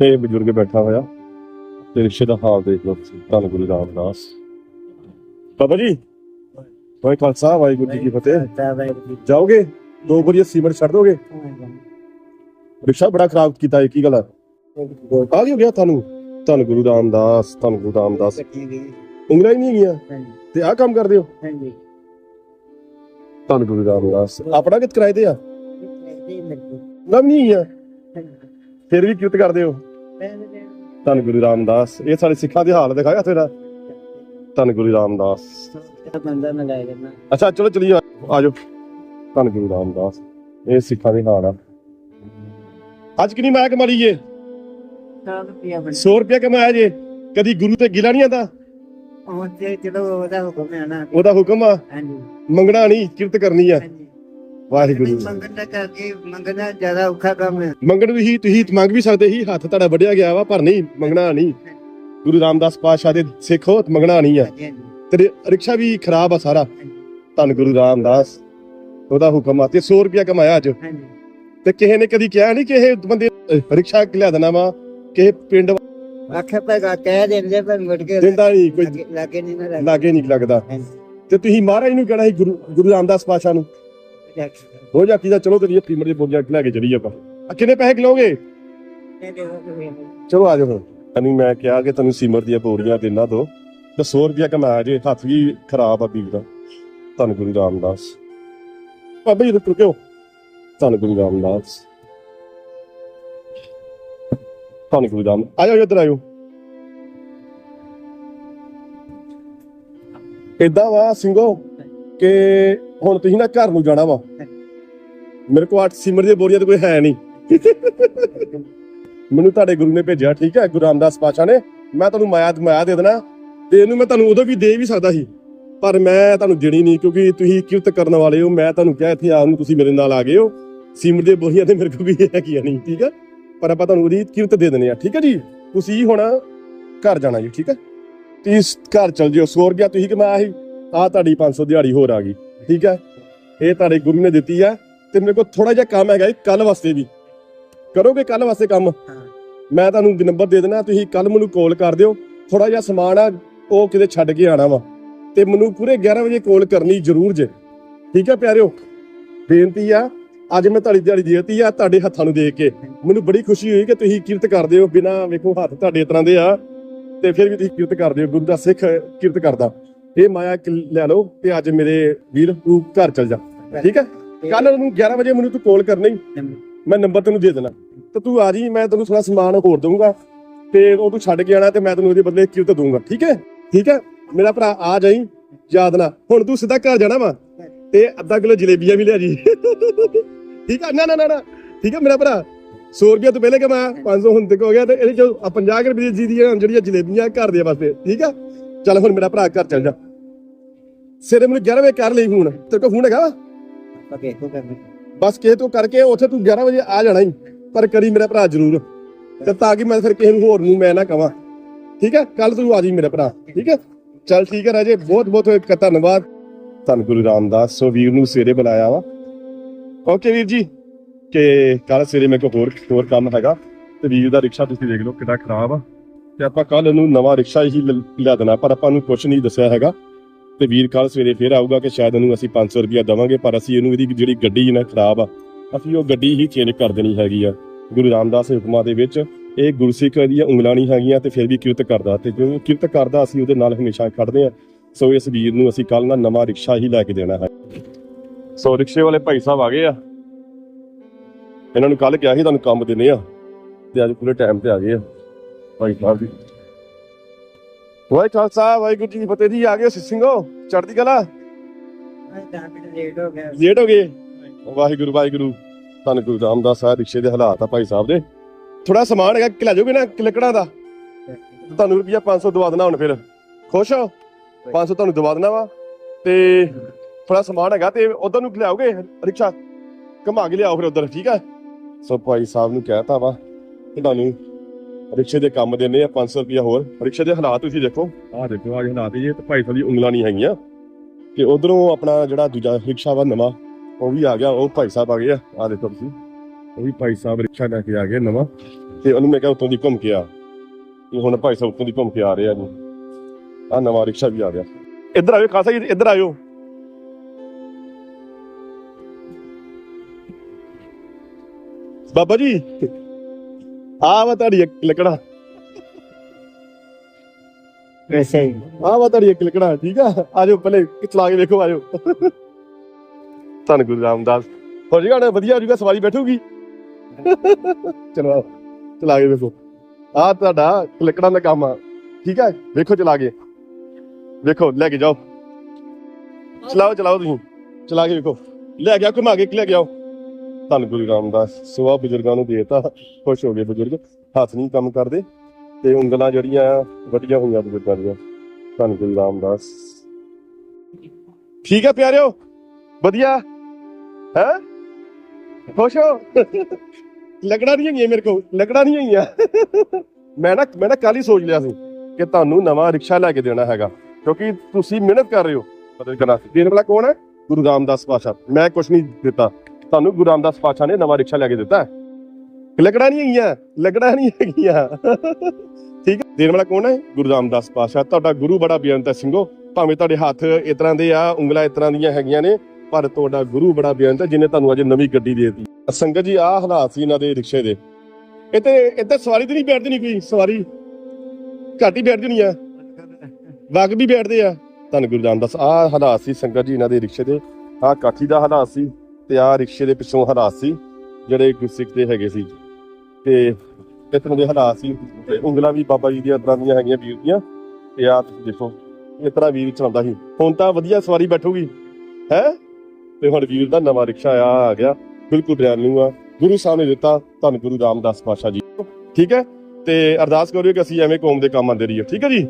ਤੇ ਬਜ਼ੁਰਗ ਬੈਠਾ ਹੋਇਆ ਤੇ ਰਿਕਸ਼ੇ ਦਾ ਹਾਲ ਦੇਖ ਲਓ ਤੁਸੀਂ ਧੰਨ ਗੁਰੂ ਰਾਮਦਾਸ। ਬਾਬਾ ਜੀ ਵਾਹਿ ਖਾਲਸਾ ਵਾਹਿਗੁਰੂ ਜੀ ਕੀ ਫਤਿਹ। ਜਾਓਗੇ? ਦੋ ਵਾਰੀ ਸੀਮੈਂਟ ਛੱਡ ਦੋਗੇ? ਰਿਕਸ਼ਾ ਬੜਾ ਖਰਾਬ ਕੀਤਾ ਕੀ ਗੱਲ ਆ। ਆ ਗਿਆ ਤੁਹਾਨੂੰ। ਧੰਨ ਗੁਰੂ ਰਾਮਦਾਸ ਧੰਨ ਗੁਰੂ ਰਾਮਦਾਸ। ਉਂਗਲਾਂ ਹੀ ਨਹੀਂ ਹੈਗੀਆਂ। ਤੇ ਆਹ ਕੰਮ ਕਰਦੇ ਹੋ? ਧੰਨ ਗੁਰੂ ਰਾਮਦਾਸ। ਆਪਣਾ ਕਿਤ ਕਿਰਾਏ ਤੇ ਆ? ਨਵ ਨਹੀਂ ਆ ਫਿਰ ਵੀ ਕਿਰਤ ਕਰਦੇ ਹੋ? ਧੰਨ ਗੁਰੂ ਰਾਮਦਾਸ। ਇਹ ਸਾਡੇ ਸਿੱਖਾਂ ਦੇ ਹਾਲ ਦਿਖਾਇਆ ਤੇਰਾ। ਧੰਨ ਗੁਰੂ ਰਾਮਦਾਸ। ਬੰਦਾ ਨਾ ਲਾਇਆ ਕਰਨਾ ਅੱਛਾ ਚਲੋ ਚਲੀਏ। ਆ ਜਾਓ ਧੰਨ ਗੁਰੂ ਰਾਮਦਾਸ। ਇਹ ਸਿੱਖਾਂ ਦੇ ਹਾਲ ਆ। ਅੱਜ ਕਿੰਨੀ ਮਾਇਆ ਕਮਾ ਲਈਏ ਤਾਂ ਰੁਪਿਆ ਬਣ 100 ਰੁਪਇਆ ਕਮਾਇਆ ਜੇ। ਕਦੀ ਗੁਰੂ ਤੇ ਗਿਲਾ ਨਹੀਂ ਆਂਦਾ? ਉਹ ਤੇ ਚਲੋ ਉਹਦਾ ਹੁਕਮ ਹੈ ਨਾ। ਉਹਦਾ ਹੁਕਮ ਆ। ਹਾਂਜੀ। ਮੰਗਣਾ ਨਹੀਂ ਕਿਰਤ ਕਰਨੀ ਆ। ਵਾਹਿਗੁਰੂ। ਮੰਗਣਾ ਕਰਕੇ ਮੰਗਣਾ ਜ਼ਿਆਦਾ ਔਖਾ ਕੰਮ ਹੈ। ਮੰਗਣ ਵੀ ਹੀ ਤੁਸੀਂ ਮੰਗ ਵੀ ਸਕਦੇ ਹੀ ਹੱਥ ਤੁਹਾਡਾ ਵੱਢਿਆ ਗਿਆ ਵਾ ਪਰ ਨਹੀਂ ਮੰਗਣਾ ਨਹੀਂ। ਗੁਰੂ ਰਾਮਦਾਸ ਪਾਤਸ਼ਾਹ ਦੇ ਸਿੱਖੋ ਮੰਗਣਾ ਨਹੀਂ ਆ। ਤੇ ਰਿਕਸ਼ਾ ਵੀ ਖਰਾਬ ਆ ਸਾਰਾ। ਧੰਨ ਗੁਰੂ ਰਾਮਦਾਸ ਉਹਦਾ ਹੁਕਮ ਆ। ਤੇ 100 ਰੁਪਇਆ ਕਮਾਇਆ ਅੱਜ। ਤੇ ਕਿਸੇ ਨੇ ਕਦੀ ਕਿਹਾ ਨਹੀਂ ਕਿ ਇਹ ਬੰਦੇ ਰਿਕਸ਼ਾ ਲਿਆ ਦੇਣਾ ਵਾ ਕਿਸੇ ਪਿੰਡ ਆਖੇ ਪੈ ਕਹਿ ਦਿੰਦੇ ਪਰ ਮੁੜ ਕੇ ਦਿੰਦਾ ਨਹੀਂ ਕੋਈ ਨਹੀਂ ਲਾਗੇ ਨਹੀਂ ਲੱਗਦਾ। ਤੇ ਤੁਸੀਂ ਮਹਾਰਾਜ ਨੂੰ ਕਹਿਣਾ ਸੀ ਗੁਰੂ ਗੁਰੂ ਰਾਮਦਾਸ ਪਾਤਸ਼ਾਹ ਨੂੰ ਹੋ ਕੀ ਦਾ, ਚਲੋ ਤੇ ਪੀਮਰ ਦੇ ਬੋਝਾ ਲੈ ਕੇ ਚੜੀ ਆਪਾਂ। ਆ ਕਿੰਨੇ ਪੈਸੇ ਕਿਲੋਗੇ ਚਲੋ ਆ ਜਾਓ ਹੁਣ। ਤੈਨੂੰ ਮੈਂ ਕਿਹਾ ਕਿ ਤੈਨੂੰ ਸਿਮਰ ਦੀਆਂ ਪੌੜੀਆਂ ਦੇਣਾ ਦੋ, ਤੇ 100 ਰੁਪਇਆ ਕਮਾਇਆ ਜੇ, ਹੱਥ ਵੀ ਖਰਾਬ ਆ ਵੀਰ ਦਾ। ਧੰਨ ਗੁਰੂ ਰਾਮਦਾਸ। ਬਾਬਾ ਜੀ, ਰੁਕ ਰੁਕਿਓ ਧੰਨ ਗੁਰੂ ਰਾਮਦਾਸ। ਧੰਨ ਗੁਰੂ ਰਾਮ ਆਇਓ ਇੱਧਰ ਆਇਓ ਇਦਾਂ ਵਾ, ਸਿੰਘੋ, ਕਿ ਹੁਣ ਤੁਸੀਂ ਨਾ ਘਰ ਨੂੰ ਜਾਣਾ ਵਾ। ਮੇਰੇ ਕੋਲ ਅੱਠ ਸਿਮਰ ਦੀਆਂ ਬੋਰੀਆਂ ਤੇ ਕੋਈ ਹੈ ਨਹੀਂ। ਮੈਨੂੰ ਤੁਹਾਡੇ ਗੁਰੂ ਨੇ ਭੇਜਿਆ, ਠੀਕ ਹੈ? ਗੁਰੂ ਰਾਮਦਾਸ ਪਾਤਸ਼ਾਹ ਨੇ। ਮੈਂ ਤੁਹਾਨੂੰ ਮਾਇਆ ਮਾਇਆ ਦੇ ਦੇਣਾ। ਤੇ ਇਹਨੂੰ ਮੈਂ ਤੁਹਾਨੂੰ ਉਦੋਂ ਵੀ ਦੇ ਵੀ ਸਕਦਾ ਸੀ। ਪਰ ਮੈਂ ਤੁਹਾਨੂੰ ਦੇਣੀ ਨਹੀਂ, ਕਿਉਂਕਿ ਤੁਸੀਂ ਕਿਰਤ ਕਰਨ ਵਾਲੇ ਹੋ। ਮੈਂ ਤੁਹਾਨੂੰ ਕਿਹਾ ਇੱਥੇ ਆਉਣ ਨੂੰ ਤੁਸੀਂ ਮੇਰੇ ਨਾਲ ਆ ਗਏ ਹੋ। ਸਿਮਰ ਦੀਆਂ ਬੋਰੀਆਂ ਤੇ ਮੇਰੇ ਕੋਲ ਵੀ ਹੈਗੀਆਂ ਨਹੀਂ, ਠੀਕ ਹੈ? ਪਰ ਆਪਾਂ ਤੁਹਾਨੂੰ ਉਹਦੀ ਕਿਰਤ ਦੇ ਦੇਣੀ ਆ ਠੀਕ ਹੈ ਜੀ? ਤੁਸੀਂ ਹੁਣ ਘਰ ਜਾਣਾ ਜੀ, ਠੀਕ ਹੈ? ਤੁਸੀਂ ਘਰ ਚਲ ਜਿਓ। ਸੋਰ ਗਿਆ ਤੁਸੀਂ ਕਮਾਇਆ ਸੀ ਆ ਤੁਹਾਡੀ 500 ਦਿਹਾੜੀ ਹੋਰ ਆ ਗਈ। ਠੀਕ ਹੈ ਇਹ ਤੁਹਾਡੇ ਗੁਰੂ ਨੇ ਦਿੱਤੀ ਆ ਤੇ ਮੇਰੇ ਕੋਲ ਥੋੜਾ ਜਿਹਾ ਕੰਮ ਹੈਗਾ ਕੱਲ ਵਾਸਤੇ ਵੀ। ਕਰੋਗੇ ਕੱਲ ਵਾਸਤੇ ਕੰਮ? ਮੈਂ ਤੁਹਾਨੂੰ ਨੰਬਰ ਦੇ ਦੇਣਾ ਤੁਸੀਂ ਕੱਲ ਮੈਨੂੰ ਕਾਲ ਕਰ ਦਿਓ। ਥੋੜਾ ਜਿਹਾ ਸਮਾਨ ਆ ਉਹ ਕਿਤੇ ਛੱਡ ਕੇ ਆਣਾ ਵਾ। ਤੇ ਮੈਨੂੰ ਪੂਰੇ 11 ਵਜੇ ਕਾਲ ਕਰਨੀ ਜ਼ਰੂਰ ਜੇ। ਠੀਕ ਹੈ ਪਿਆਰਿਓ? ਬੇਨਤੀ ਆ ਅੱਜ ਮੈਂ ਤੁਹਾਡੀ ਦਿਹਾੜੀ ਦੇਤੀ ਆ ਤੁਹਾਡੇ ਹੱਥਾਂ ਨੂੰ ਦੇਖ ਕੇ। ਮੈਨੂੰ ਬੜੀ ਖੁਸ਼ੀ ਹੋਈ ਕਿ ਤੁਸੀਂ ਕਿਰਤ ਕਰਦੇ ਹੋ ਬਿਨਾ ਵੇਖੋ ਹੱਥ ਤੁਹਾਡੇ ਤਰ੍ਹਾਂ ਦੇ ਆ। ਤੇ ਫਿਰ ਵੀ ਤੁਸੀਂ ਕਿਰਤ ਕਰਦੇ ਹੋ ਗੁਰੂ ਦਾ ਸਿੱਖ ਕਿਰਤ ਕਰਦਾ। ਇਹ ਮਾਇਆ ਕ- ਲੈ ਲਓ ਤੇ ਅੱਜ ਮੇਰੇ ਵੀਰ ਤੂੰ ਘਰ ਚਲ ਜਾ। ਠੀਕ ਹੈ? ਕੱਲ ਨੂੰ 11 ਵਜੇ ਮੈਨੂੰ ਤੂੰ ਕਾਲ ਕਰਨੀ ਮੈਂ ਨੰਬਰ ਤੈਨੂੰ ਦੇ ਦੇਣਾ। ਤੇ ਤੂੰ ਆ ਜੀ, ਮੈਂ ਤੈਨੂੰ ਥੋੜਾ ਸਮਾਨ ਹੋਰ ਦਊਂਗਾ। ਤੇ ਉਹ ਤੂੰ ਛੱਡ ਕੇ ਆਣਾ ਤੇ ਮੈਂ ਤੈਨੂੰ ਉਹਦੇ ਬਦਲੇ ਕਿਰਤ ਦਊਂਗਾ। ਠੀਕ ਹੈ? ਠੀਕ ਹੈ? ਮੇਰਾ ਭਰਾ ਆ ਜਾਈ, ਯਾਦ ਨਾ। ਹੁਣ ਤੂੰ ਸਿੱਧਾ ਘਰ ਜਾਣਾ ਵਾ ਤੇ ਅੱਧਾ ਕਿਲੋ ਜਲੇਬੀਆਂ ਵੀ ਲਿਆ ਜੀ। ਠੀਕ ਹੈ? ਨਾ ਨਾ ਨਾ ਠੀਕ ਹੈ ਮੇਰਾ ਭਰਾ? 100 ਰੁਪਏ ਤੋਂ ਪਹਿਲੇ ਕਿ ਮੈਂ 500 ਹੁਣ ਤੱਕ ਹੋ ਗਿਆ ਤੇ ਇਹਦੇ ਚ 50 ਰੁਪਏ ਦੀ ਜਿਹੜੀਆਂ ਜਲੇਬੀਆਂ ਘਰ ਦੇ ਵਾਸਤੇ। ਠੀਕ ਆ ਚੱਲ ਹੁਣ ਮੇਰਾ ਭਰਾ ਘਰ ਚੱਲ ਜਾ। ਸਿਰੇ ਮੈਨੂੰ 11 ਵਜੇ ਕਰ ਲਈ ਫੋਨ। ਤੇਰੇ ਕੋਲ ਫੋਨ ਹੈਗਾ ਵਾ? ਪਕੇ ਕੋ ਕਰਨਾ? ਬਸ ਕਿਸੇ ਤੋਂ ਕਰਕੇ ਉੱਥੇ ਤੂੰ 11 ਵਜੇ ਆ ਜਾਣਾ ਹੀ ਪਰ ਕਰੀ ਮੇਰਾ ਭਰਾ ਜ਼ਰੂਰ। ਤੇ ਤਾਂ ਕਿ ਮੈਂ ਫਿਰ ਕਿਸੇ ਨੂੰ ਹੋਰ ਨੂੰ ਮੈਂ ਨਾ ਕਵਾਂ। ਠੀਕ ਹੈ? ਕੱਲ ਤੂੰ ਆ ਜੀ ਮੇਰਾ ਭਰਾ। ਠੀਕ ਹੈ? ਚੱਲ ਠੀਕ ਹੈ ਰਾਜੇ ਬਹੁਤ ਬਹੁਤ ਧੰਨਵਾਦ। ਧੰਨ ਗੁਰੂ ਰਾਮਦਾਸ ਸੋ ਵੀਰ ਨੂੰ ਸਵੇਰੇ ਬੁਲਾਇਆ ਵਾ। ਓਕੇ ਵੀਰ ਜੀ ਕਿ ਕੱਲ ਸਵੇਰੇ ਮੇਰੇ ਕੋਲ ਹੋਰ ਹੋਰ ਕੰਮ ਹੈਗਾ। ਤੇ ਵੀਰ ਦਾ ਰਿਕਸ਼ਾ ਤੁਸੀਂ ਦੇਖ ਲਓ ਕਿੰਨਾ ਖਰਾਬ ਆ। ਤੇ ਆਪਾਂ ਕੱਲ ਨੂੰ ਨਵਾਂ ਰਿਕਸ਼ਾ ਹੀ ਲ- ਲਿਆ ਦੇਣਾ, ਪਰ ਆਪਾਂ ਨੂੰ ਕੁਝ ਨਹੀਂ ਦੱਸਿਆ ਹੈਗਾ। ਤੇ ਵੀਰ ਕੱਲ ਸਵੇਰੇ ਫੇਰ ਆਊਗਾ ਕਿ ਸ਼ਾਇਦ ਉਹਨੂੰ ਅਸੀਂ 500 ਰੁਪਇਆ ਦਵਾਂਗੇ, ਪਰ ਅਸੀਂ ਇਹਨੂੰ ਇਹਦੀ ਜਿਹੜੀ ਗੱਡੀ ਨਾ ਖਰਾਬ ਆ, ਅਸੀਂ ਉਹ ਗੱਡੀ ਹੀ ਚੇਂਜ ਕਰ ਦੇਣੀ ਹੈਗੀ ਆ। ਗੁਰੂ ਰਾਮਦਾਸ ਦੇ ਹੁਕਮਾਂ ਦੇ ਵਿੱਚ ਇਹ ਗੁਰਸਿੱਖ ਦੀਆਂ ਉਂਗਲਾਂ ਨਹੀਂ ਹੈਗੀਆਂ ਤੇ ਫਿਰ ਵੀ ਕਿਰਤ ਕਰਦਾ ਤੇ ਜੋ ਕਿਰਤ ਕਰਦਾ ਅਸੀਂ ਉਹਦੇ ਨਾਲ ਹਮੇਸ਼ਾ ਖੜਦੇ ਆ ਸੋ ਇਸ ਵੀਰ ਨੂੰ ਅਸੀਂ ਕੱਲ ਨਾ ਨਵਾਂ ਰਿਕਸ਼ਾ ਹੀ ਲੈ ਕੇ ਦੇਣਾ ਹੈ। ਸੋ ਰਿਕਸ਼ੇ ਵਾਲੇ ਭਾਈ ਸਾਹਿਬ ਆ ਗਏ ਆ। ਇਹਨਾਂ ਨੂੰ ਕੱਲ ਕਿਹਾ ਸੀ ਤੁਹਾਨੂੰ ਕੰਮ ਦਿੰਨੇ ਆ, ਤੇ ਅੱਜ ਪੂਰੇ ਟਾਈਮ ਤੇ ਆ ਗਏ ਆ। ਭਾਈ ਸਾਹਿਬ ਜੀ। ਵਾਹਿ ਖਾਲਸਾ ਵਾਹਿਗੁਰੂ ਜੀ ਕੀ ਫਤਿਹ ਜੀ। ਆ ਗਏ ਸਿੰਘੋ ਚੜ੍ਹਦੀ ਕਲਾ। ਲੇਟ ਹੋ ਗਿਆ। ਲੇਟ ਹੋ ਗਏ। ਵਾਹਿਗੁਰੂ ਵਾਹਿਗੁਰੂ। ਧੰਨ ਗੁਰੂ ਰਾਮਦਾਸ ਸਾਹਿਬ ਰਿਕਸ਼ੇ ਦੇ ਹਾਲਾਤ ਆ ਭਾਈ ਸਾਹਿਬ ਦੇ। ਥੋੜਾ ਸਮਾਨ ਹੈਗਾ ਕਿ ਲੈ ਜਾਓਗੇ ਨਾ ਲੱਕੜਾਂ ਦਾ। ਤੁਹਾਨੂੰ ਰੁਪਿਆ 500 ਦਵਾ ਦੇਣਾ ਹੁਣ ਫਿਰ। ਖੁਸ਼ ਹੋ? 500 ਤੁਹਾਨੂੰ ਦਵਾ ਦੇਣਾ ਵਾ। ਤੇ ਥੋੜਾ ਸਮਾਨ ਹੈਗਾ ਤੇ ਉਧਰ ਨੂੰ ਲਿਆਓਗੇ ਰਿਕਸ਼ਾ। ਘੁਮਾ ਕੇ ਲਿਆਓ ਫਿਰ ਉਧਰ ਠੀਕ ਹੈ ਸੋ ਭਾਈ ਸਾਹਿਬ ਨੂੰ ਕਹਿਤਾ ਵਾ ਤੁਹਾਨੂੰ ਰਿਕਸ਼ੇ ਦੇ ਕੰਮ ਦੇਣੇ ਆ 500 ਰੁਪਿਆ ਹੋਰ। ਰਿਕਸ਼ੇ ਦੇ ਹਾਲਾਤ ਤੁਸੀਂ ਦੇਖੋ। ਆਹ ਦੇਖੋ, ਆਹ ਹਾਲਾਤ ਇਹ ਤੇ ਭਾਈ ਸਾਹਿਬ ਦੀ ਉਂਗਲਾਂ ਨਹੀਂ ਹੈਗੀਆਂ। ਤੇ ਉਧਰੋਂ ਆਪਣਾ ਜਿਹੜਾ ਦੂਜਾ ਰਿਕਸ਼ਾ ਵਾ ਨਵਾਂ, ਉਹ ਵੀ ਆ ਗਿਆ, ਉਹ ਭਾਈ ਸਾਹਿਬ ਆ ਗਏ ਆ। ਆਹ ਦੇਖੋ ਤੁਸੀਂ, ਉਹ ਵੀ ਭਾਈ ਸਾਹਿਬ ਰਿਕਸ਼ਾ ਲੈ ਕੇ ਆ ਗਏ ਨਵਾਂ। ਤੇ ਉਹਨੂੰ ਮੈਂ ਕਿਹਾ ਉੱਤੋਂ ਦੀ ਘੁੰਮ ਕੇ ਆ। ਇਹ ਹੁਣ ਭਾਈ ਸਾਹਿਬ ਉੱਤੋਂ ਦੀ ਘੁੰਮ ਕੇ ਆ ਰਿਹਾ ਜੀ। ਆ ਨਵਾਂ ਰਿਕਸ਼ਾ ਵੀ ਆ ਗਿਆ। ਇੱਧਰ ਆਇਓ ਖਾਸਾ ਜੀ, ਇੱਧਰ ਆਇਓ। ਬਾਬਾ ਜੀ ਆ ਵਾ ਤੁਹਾਡੀ ਇੱਕ ਲੱਕੜਾ। ਵੈਸੇ ਹੀ। ਆ ਵਾ ਤੁਹਾਡੀ ਇੱਕ ਲੱਕੜਾ ਠੀਕ ਆ? ਆਜੋ ਪਹਿਲੇ ਚਲਾ ਕੇ ਵੇਖੋ ਆਜੋ। ਧੰਨ ਗੁਰੂ ਰਾਮਦਾਸ। ਹੋ ਜਾਏਗਾ ਨਾ ਵਧੀਆ ਹੋ ਜਾਊਗਾ ਸਵਾਰੀ ਬੈਠੂਗੀ। ਚਲੋ ਆਓ, ਚਲਾ ਕੇ ਵੇਖੋ। ਆ ਤੁਹਾਡਾ ਲੱਕੜਾਂ ਦਾ ਕੰਮ ਆ ਠੀਕ ਹੈ ਵੇਖੋ ਚਲਾ ਕੇ। ਵੇਖੋ ਲੈ ਕੇ ਜਾਓ। ਚਲਾਓ ਚਲਾਓ ਤੁਸੀਂ। ਚਲਾ ਕੇ ਵੇਖੋ। ਲੈ ਗਿਆ ਘੁਮਾ ਕੇ ਲੈ ਕੇ ਆਓ। ਧੰਨ ਗੁਰੂ ਰਾਮਦਾਸ ਸੁਆ ਬਜ਼ੁਰਗਾਂ ਨੂੰ ਦੇਤਾ, ਖੁਸ਼ ਹੋ ਗਏ ਬਜ਼ੁਰਗ, ਹੱਥ ਨਹੀਂ ਕੰਮ ਕਰਦੇ, ਤੇ ਉਂਗਲਾਂ ਜਿਹੜੀਆਂ ਆ ਵਧੀਆ ਹੋਈਆਂ ਬਜ਼ੁਰਗਾਂ ਦੀਆਂ, ਧੰਨ ਗੁਰੂ ਰਾਮਦਾਸ। ਠੀਕ ਹੈ ਪਿਆਰਿਓ, ਵਧੀਆ, ਹੈ? ਖੁਸ਼ ਹੋ? ਲੱਗਣਾ ਨਹੀਂ ਹੈਗੀਆਂ ਮੇਰੇ ਕੋਲ ਲਗੜਾ ਨਹੀਂ ਹੈਗੀਆਂ। ਮੈਂ ਨਾ ਮੈਂ ਨਾ ਕੱਲ ਹੀ ਸੋਚ ਲਿਆ ਸੀ ਕਿ ਤੁਹਾਨੂੰ ਨਵਾਂ ਰਿਕਸ਼ਾ ਲੈ ਕੇ ਦੇਣਾ ਹੈਗਾ, ਕਿਉਂਕਿ ਤੁਸੀਂ ਮਿਹਨਤ ਕਰ ਰਹੇ ਹੋ। ਮਦਦ ਕਰਨਾ ਦੇਣ ਵਾਲਾ ਕੌਣ ਹੈ? ਗੁਰੂ ਰਾਮਦਾਸ ਪਾਸ਼ਾ ਮੈਂ ਕੁਝ ਨਹੀਂ ਦਿੱਤਾ। ਤੁਹਾਨੂੰ ਗੁਰੂ ਰਾਮਦਾਸ ਪਾਤਸ਼ਾਹ ਨੇ ਨਵਾਂ ਰਿਕਸ਼ਾ ਲੈ ਕੇ ਦਿੱਤਾ ਹੈ। ਲੱਗਣਾ ਨਹੀਂ ਹੈਗੀਆਂ ਲੱਗਣਾ ਨਹੀਂ ਹੈਗੀਆਂ। ਠੀਕ ਹੈ। ਦੇਣ ਵਾਲਾ ਕੌਣ ਹੈ? ਗੁਰੂ ਰਾਮਦਾਸ ਪਾਸ਼ਾ ਤੁਹਾਡਾ ਗੁਰੂ ਬੜਾ ਬੇਅੰਤ ਹੈ ਸਿੰਘੋ। ਭਾਵੇਂ ਤੁਹਾਡੇ ਹੱਥ ਇਸ ਤਰ੍ਹਾਂ ਦੇ ਆ, ਉਂਗਲਾਂ ਇਸ ਤਰ੍ਹਾਂ ਦੀਆਂ ਹੈਗੀਆਂ ਨੇ, ਪਰ ਤੁਹਾਡਾ ਗੁਰੂ ਬੜਾ ਬੇਅੰਤ ਹੈ ਜਿਨੇ ਤੁਹਾਨੂੰ ਅੱਜ ਨਵੀਂ ਗੱਡੀ ਦੇ ਦਿੱਤੀ। ਸੰਗਤ ਜੀ, ਆਹ ਹਾਲਾਤ ਸੀ ਇਹਨਾਂ ਦੇ ਰਿਕਸ਼ੇ ਦੇ। ਇੱਥੇ ਇੱਥੇ ਸਵਾਰੀ ਤੇ ਨਹੀਂ ਬੈਠਦੀ ਨਹੀਂ ਕੋਈ ਸਵਾਰੀ। ਘੱਟ ਹੀ ਬੈਠਦੀ ਨਹੀਂ ਆ। ਵਗ ਵੀ ਬੈਠਦੇ ਆ। ਤੁਹਾਨੂੰ ਗੁਰੂ ਰਾਮਦਾਸ, ਆਹ ਹਾਲਾਤ ਸੀ ਸੰਗਤ ਜੀ ਇਹਨਾਂ ਦੇ ਰਿਕਸ਼ੇ ਦੇ। ਆਹ ਕਾਠੀ ਦਾ ਹਾਲਾਤ ਸੀ। ਤੇ ਆਹ ਰਿਕਸ਼ੇ ਦੇ ਪਿੱਛੋਂ ਹਾਲਾਤ ਸੀ, ਜਿਹੜੇ ਗੁਰਸਿੱਖ ਦੇ ਹੈਗੇ ਸੀ। ਤੇ ਇਸ ਤਰ੍ਹਾਂ ਦੇ ਹਾਲਾਤ ਸੀ, ਤੇ ਉਂਗਲਾਂ ਵੀ ਬਾਬਾ ਜੀ ਦੀਆਂ ਤਰ੍ਹਾਂ ਦੀਆਂ ਹੈਗੀਆਂ ਵੀਰ ਦੀਆਂ, ਤੇ ਆਹ ਤੁਸੀਂ ਦੇਖੋ, ਇਸ ਤਰ੍ਹਾਂ ਵੀਰ ਚਲਾਉਂਦਾ ਸੀ। ਹੁਣ ਤਾਂ ਵਧੀਆ ਸਵਾਰੀ ਬੈਠੂਗੀ, ਹੈ? ਤੇ ਹੁਣ ਵੀਰ ਦਾ ਨਵਾਂ ਰਿਕਸ਼ਾ ਆ ਆ ਗਿਆ, ਬਿਲਕੁਲ ਬ੍ਰਾਂਡ ਆ। ਗੁਰੂ ਸਾਹਿਬ ਨੇ ਦਿੱਤਾ, ਧੰਨ ਗੁਰੂ ਰਾਮਦਾਸ ਪਾਸ਼ਾ ਜੀ। ਠੀਕ ਹੈ? ਤੇ ਅਰਦਾਸ ਕਰਿਓ ਕਿ ਅਸੀਂ ਐਵੇਂ ਕੌਮ ਦੇ ਕੰਮ ਆਂਦੇ ਰਹੀਏ। ਠੀਕ ਹੈ ਜੀ?